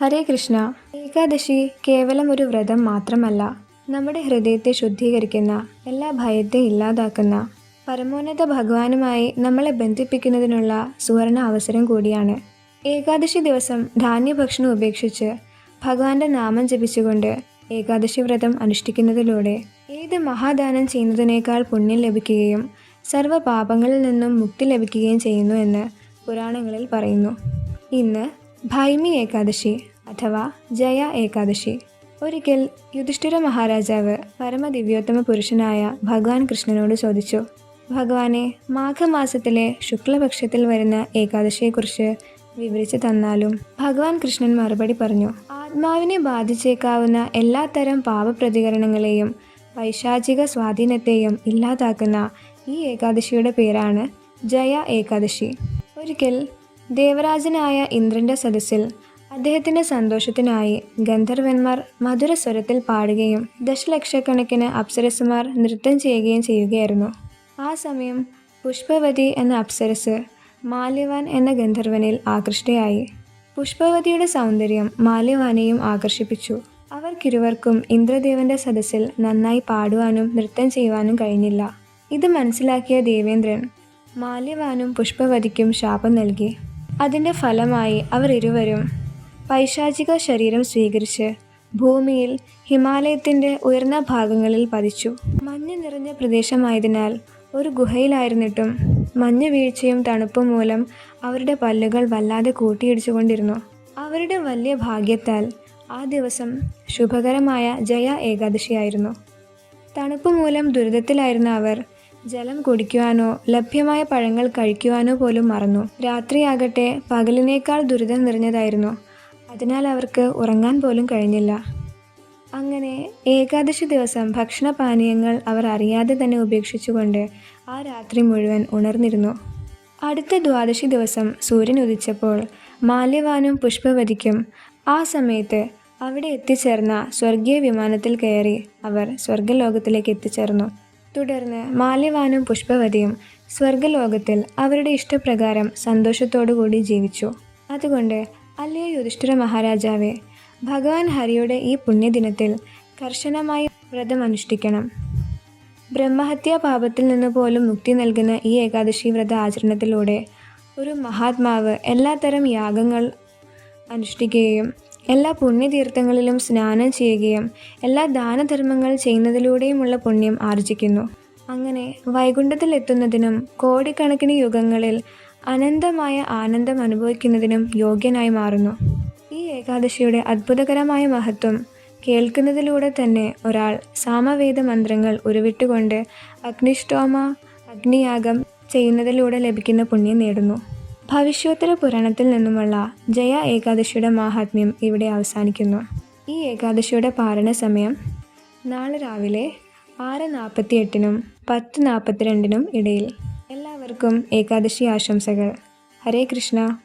ഹരേ കൃഷ്ണ. ഏകാദശി കേവലം ഒരു വ്രതം മാത്രമല്ല നമ്മുടെ ഹൃദയത്തെ ശുദ്ധീകരിക്കുന്ന എല്ലാ ഭയത്തെ ഇല്ലാതാക്കുന്ന പരമോന്നത ഭഗവാനുമായി നമ്മളെ ബന്ധിപ്പിക്കുന്നതിനുള്ള സുവർണ അവസരം കൂടിയാണ്. ഏകാദശി ദിവസം ധാന്യഭക്ഷണം ഉപേക്ഷിച്ച് ഭഗവാന്റെ നാമം ജപിച്ചുകൊണ്ട് ഏകാദശി വ്രതം അനുഷ്ഠിക്കുന്നതിലൂടെ ഏത് മഹാദാനം ചെയ്യുന്നതിനേക്കാൾ പുണ്യം ലഭിക്കുകയും സർവ പാപങ്ങളിൽ നിന്നും മുക്തി ലഭിക്കുകയും ചെയ്യുന്നു എന്ന് പുരാണങ്ങളിൽ പറയുന്നു. ഇന്ന് ഭൈമി ഏകാദശി അഥവാ ജയ ഏകാദശി. ഒരിക്കൽ യുധിഷ്ഠിര മഹാരാജാവ് പരമദിവ്യോത്തമ പുരുഷനായ ഭഗവാൻ കൃഷ്ണനോട് ചോദിച്ചു ഭഗവാനെ മാഘമാസത്തിലെ ശുക്ലപക്ഷത്തിൽ വരുന്ന ഏകാദശിയെക്കുറിച്ച് വിവരിച്ചു തന്നാലും? ഭഗവാൻ കൃഷ്ണൻ മറുപടി പറഞ്ഞു ആത്മാവിനെ ബാധിച്ചേക്കാവുന്ന എല്ലാത്തരം പാപപ്രതികരണങ്ങളെയും പൈശാചിക സ്വാധീനത്തെയും ഇല്ലാതാക്കുന്ന ഈ ഏകാദശിയുടെ പേരാണ് ജയ ഏകാദശി. ഒരിക്കൽ ദേവരാജനായ ഇന്ദ്രന്റെ സദസ്സിൽ അദ്ദേഹത്തിന്റെ സന്തോഷത്തിനായി ഗന്ധർവന്മാർ മധുരസ്വരത്തിൽ പാടുകയും ദശലക്ഷക്കണക്കിന് അപ്സരസുമാർ നൃത്തം ചെയ്യുകയും ചെയ്യുകയായിരുന്നു. ആ സമയം പുഷ്പവതി എന്ന അപ്സരസ് മാല്യവാൻ എന്ന ഗന്ധർവനിൽ ആകൃഷ്ടയായി. പുഷ്പവതിയുടെ സൗന്ദര്യം മാല്യവാനെയും ആകർഷിപ്പിച്ചു. അവർക്കിരുവർക്കും ഇന്ദ്രദേവന്റെ സദസ്സിൽ നന്നായി പാടുവാനും നൃത്തം ചെയ്യുവാനും കഴിഞ്ഞില്ല. ഇത് മനസ്സിലാക്കിയ ദേവേന്ദ്രൻ മാല്യവാനും പുഷ്പവതിക്കും ശാപം നൽകി. അതിന്റെ ഫലമായി അവർ ഇരുവരും പൈശാചിക ശരീരം സ്വീകരിച്ച് ഭൂമിയിൽ ഹിമാലയത്തിന്റെ ഉയർന്ന ഭാഗങ്ങളിൽ പതിച്ചു. മഞ്ഞ് നിറഞ്ഞ പ്രദേശമായതിനാൽ ഒരു ഗുഹയിലായിരുന്നിട്ടും മഞ്ഞ് വീഴ്ചയും തണുപ്പും മൂലം അവരുടെ പല്ലുകൾ വല്ലാതെ കൂട്ടിയിടിച്ചുകൊണ്ടിരുന്നു. അവരുടെ വലിയ ഭാഗ്യത്താൽ ആ ദിവസം ശുഭകരമായ ജയ ഏകാദശിയായിരുന്നു. തണുപ്പ് മൂലം ദുരിതത്തിലായിരുന്ന അവർ ജലം കുടിക്കുവാനോ ലഭ്യമായ പഴങ്ങൾ കഴിക്കുവാനോ പോലും മറന്നു. രാത്രിയാകട്ടെ പകലിനേക്കാൾ ദുരിതം നിറഞ്ഞതായിരുന്നു. അതിനാൽ അവർക്ക് ഉറങ്ങാൻ പോലും കഴിഞ്ഞില്ല. അങ്ങനെ ഏകാദശി ദിവസം ഭക്ഷണപാനീയങ്ങൾ അവർ അറിയാതെ തന്നെ ഉപേക്ഷിച്ചുകൊണ്ട് ആ രാത്രി മുഴുവൻ ഉണർന്നിരുന്നു. അടുത്ത ദ്വാദശി ദിവസം സൂര്യൻ ഉദിച്ചപ്പോൾ മാല്യവാനും പുഷ്പവതിക്കും ആ സമയത്ത് അവിടെ എത്തിച്ചേർന്ന സ്വർഗീയ വിമാനത്തിൽ കയറി അവർ സ്വർഗലോകത്തിലേക്ക് എത്തിച്ചേർന്നു. തുടർന്ന് മാല്യവാനും പുഷ്പവതിയും സ്വർഗലോകത്തിൽ അവരുടെ ഇഷ്ടപ്രകാരം സന്തോഷത്തോടുകൂടി ജീവിച്ചു. അതുകൊണ്ട് അല്ലയോ യുധിഷ്ഠിര മഹാരാജാവെ ഭഗവാൻ ഹരിയുടെ ഈ പുണ്യദിനത്തിൽ കർശനമായി വ്രതം അനുഷ്ഠിക്കണം. ബ്രഹ്മഹത്യാ പാപത്തിൽ നിന്ന് പോലും മുക്തി നൽകുന്ന ഈ ഏകാദശി വ്രത ആചരണത്തിലൂടെ ഒരു മഹാത്മാവ് എല്ലാത്തരം യാഗങ്ങൾ അനുഷ്ഠിക്കുകയും എല്ലാ പുണ്യതീർത്ഥങ്ങളിലും സ്നാനം ചെയ്യുകയും എല്ലാ ദാനധർമ്മങ്ങൾ ചെയ്യുന്നതിലൂടെയുമുള്ള പുണ്യം ആർജിക്കുന്നു. അങ്ങനെ വൈകുണ്ഠത്തിൽ എത്തുന്നതിനും കോടിക്കണക്കിന് യുഗങ്ങളിൽ അനന്തമായ ആനന്ദം അനുഭവിക്കുന്നതിനും യോഗ്യനായി മാറുന്നു. ഈ ഏകാദശിയുടെ അത്ഭുതകരമായ മഹത്വം കേൾക്കുന്നതിലൂടെ തന്നെ ഒരാൾ സാമവേദ മന്ത്രങ്ങൾ ഉരുവിട്ടുകൊണ്ട് അഗ്നിഷ്ടോമ അഗ്നിയാഗം ചെയ്യുന്നതിലൂടെ ലഭിക്കുന്ന പുണ്യം നേടുന്നു. ഭവിഷ്യോത്തര പുരാണത്തിൽ നിന്നുമുള്ള ജയ ഏകാദശിയുടെ മാഹാത്മ്യം ഇവിടെ അവസാനിക്കുന്നു. ഈ ഏകാദശിയുടെ പാരണ സമയം നാളെ രാവിലെ ആറ് നാൽപ്പത്തി എട്ടിനും പത്ത് നാൽപ്പത്തിരണ്ടിനും ഇടയിൽ. എല്ലാവർക്കും ഏകാദശി ആശംസകൾ. ഹരേ കൃഷ്ണ.